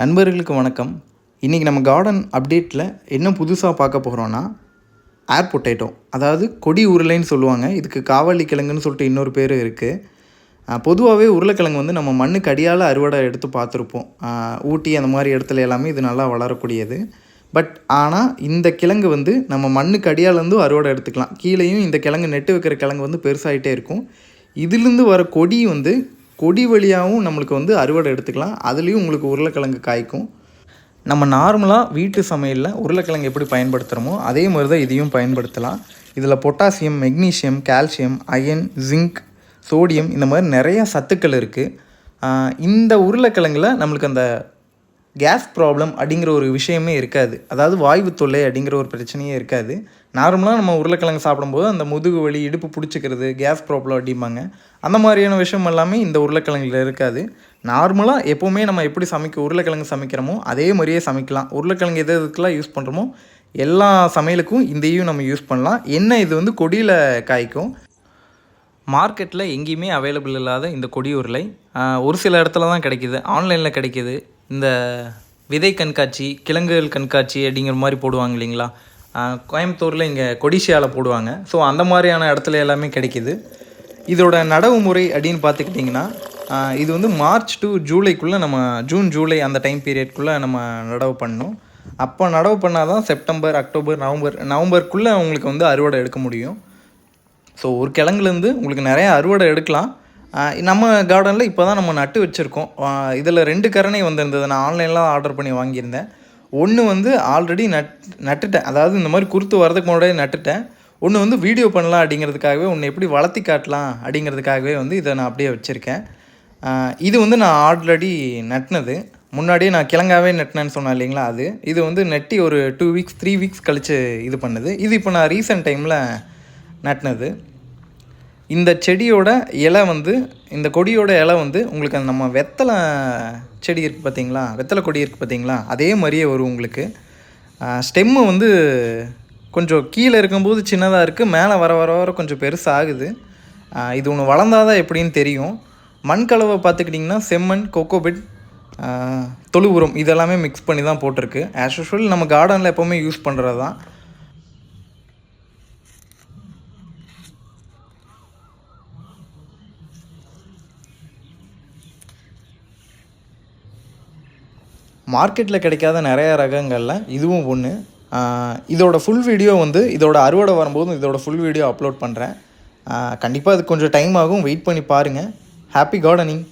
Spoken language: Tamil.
நண்பர்களுக்கு வணக்கம். இன்றைக்கி நம்ம கார்டன் அப்டேட்டில் என்ன புதுசாக பார்க்க போகிறோன்னா ஏர் பொட்டேட்டோ அதாவது கொடி உருளைன்னு சொல்லுவாங்க. இதுக்கு காவாலி கிழங்குன்னு சொல்லிட்டு இன்னொரு பேர் இருக்குது பொதுவாகவே உருளைக்கிழங்கு வந்து நம்ம மண்ணுக்கு அடியால் அறுவடை எடுத்து பார்த்துருப்போம். ஊட்டி அந்த மாதிரி இடத்துல எல்லாமே இது நல்லா வளரக்கூடியது. பட் ஆனால் இந்த கிழங்கு வந்து நம்ம மண்ணுக்கு அடியாலேருந்தும் அறுவடை எடுத்துக்கலாம். கீழேயும் இந்த கிழங்கு நெட்டு வைக்கிற கிழங்கு வந்து பெருசாகிட்டே இருக்கும். இதுலேருந்து வர கொடி வந்து கொடி வழியாகவும் நம்மளுக்கு வந்து அறுவடை எடுத்துக்கலாம். அதுலேயும் உங்களுக்கு உருளைக்கிழங்கு காய்க்கும். நம்ம நார்மலாக வீட்டு சமையலில் உருளைக்கிழங்கு எப்படி பயன்படுத்துகிறோமோ அதே மாதிரி தான் இதையும் பயன்படுத்தலாம். இதில் potassium magnesium calcium iron zinc sodium இந்த மாதிரி நிறைய சத்துக்கள் இருக்குது இந்த உருளைக்கிழங்குல நம்மளுக்கு அந்த கேஸ் ப்ராப்ளம் அப்படிங்கிற ஒரு விஷயமே இருக்காது. அதாவது வாய்வு தொல்லை அப்படிங்கிற ஒரு பிரச்சனையே இருக்காது. நார்மலாக நம்ம உருளைக்கிழங்கு சாப்பிடும்போது அந்த முதுகு வலி இடுப்பு பிடிச்சிக்கிறது கேஸ் ப்ராப்ளம் அப்படிம்பாங்க. அந்த மாதிரியான விஷயம் எல்லாமே இந்த உருளைக்கிழங்குல இருக்காது. நார்மலாக எப்போவுமே நம்ம எப்படி சமைக்க உருளைக்கிழங்கு சமைக்கிறோமோ அதே மாதிரியே சமைக்கலாம். உருளைக்கிழங்கு எது எதுக்கெல்லாம் யூஸ் பண்ணுறோமோ எல்லா சமையலுக்கும் இதையும் நம்ம யூஸ் பண்ணலாம். என்ன இது வந்து கொடியில் காய்க்கும்? மார்க்கெட்டில் எங்கேயுமே அவைலபிள் இல்லாத இந்த கொடி உருளை ஒரு சில இடத்துல தான் கிடைக்கிது ஆன்லைனில் கிடைக்கிது. இந்த விதை கண்காட்சி கிழங்குகள் கண்காட்சி அப்படிங்கிற மாதிரி போடுவாங்க இல்லைங்களா? கோயம்புத்தூரில் இங்கே கொடிசியாவில் போடுவாங்க. ஸோ அந்த மாதிரியான இடத்துல எல்லாமே கிடைக்கிது. இதோட நடவு முறை அப்படின்னு பார்த்துக்கிட்டிங்கன்னா இது வந்து மார்ச் டு ஜூலைக்குள்ளே நம்ம ஜூன் ஜூலை அந்த டைம் பீரியட்குள்ளே நம்ம நடவு பண்ணணும். அப்போ நடவு பண்ணால் தான் செப்டம்பர் அக்டோபர் நவம்பர் நவம்பருக்குள்ளே உங்களுக்கு வந்து அறுவடை எடுக்க முடியும். ஸோ ஒரு கிழங்குலேருந்து உங்களுக்கு நிறையா அறுவடை எடுக்கலாம். நம்ம கார்டனில் இப்போ தான் நம்ம நட்டு வச்சுருக்கோம். இதில் ரெண்டு கரணை வந்திருந்தது. நான் ஆன்லைனில் ஆர்டர் பண்ணி வாங்கியிருந்தேன். ஒன்று வந்து ஆல்ரெடி நட் நட்டுட்டேன். அதாவது இந்த மாதிரி குறுத்து வரதுக்கு முன்னாடியே நட்டுட்டேன். ஒன்று வந்து வீடியோ பண்ணலாம் அப்படிங்கிறதுக்காகவே ஒன்று எப்படி வளர்த்தி காட்டலாம் அப்படிங்கிறதுக்காகவே வந்து இதை நான் அப்படியே வச்சுருக்கேன். இது வந்து நான் ஆல்ரெடி நட்டினது. முன்னாடியே நான் கிழங்காவே நட்டினேன்னு சொன்னேன் இல்லைங்களா அது. இது வந்து நெட்டி ஒரு டூ வீக்ஸ் த்ரீ வீக்ஸ் கழித்து இது பண்ணுது. இது இப்போ நான் ரீசெண்ட் டைமில் நட்டினது. இந்த செடியோட இலை வந்து இந்த கொடியோட இலை வந்து உங்களுக்கு அந்த நம்ம வெத்தலை செடி இருக்குது பார்த்தீங்களா? வெத்தலை கொடி இருக்குது பார்த்தீங்களா? அதே மாதிரியே வரும் உங்களுக்கு. ஸ்டெம்மு வந்து கொஞ்சம் கீழே இருக்கும்போது சின்னதாக இருக்குது மேலே வர வர வர கொஞ்சம் பெருசாகுது. இது ஒன்று வளர்ந்தாதான் எப்படின்னு தெரியும். மண் கலவை பார்த்துக்கிட்டிங்கன்னா செம்மண் கொக்கோபிட் தொழு உரம் இதெல்லாமே மிக்ஸ் பண்ணி தான் போட்டிருக்கு. ஆஸ் யூஷுவல் நம்ம கார்டனில் எப்போவுமே யூஸ் பண்ணுறது தான் மார்க்கெட்டில் கிடைக்காத நிறைய ரகங்களில் இதுவும் ஒன்று இதோட ஃபுல் வீடியோ வந்து இதோட அறுவடை வரும்போது இதோட ஃபுல் வீடியோ அப்லோட் பண்ணுறேன் கண்டிப்பாக அது கொஞ்சம் டைம் ஆகும். வெயிட் பண்ணி பாருங்கள் ஹாப்பி கார்டனிங்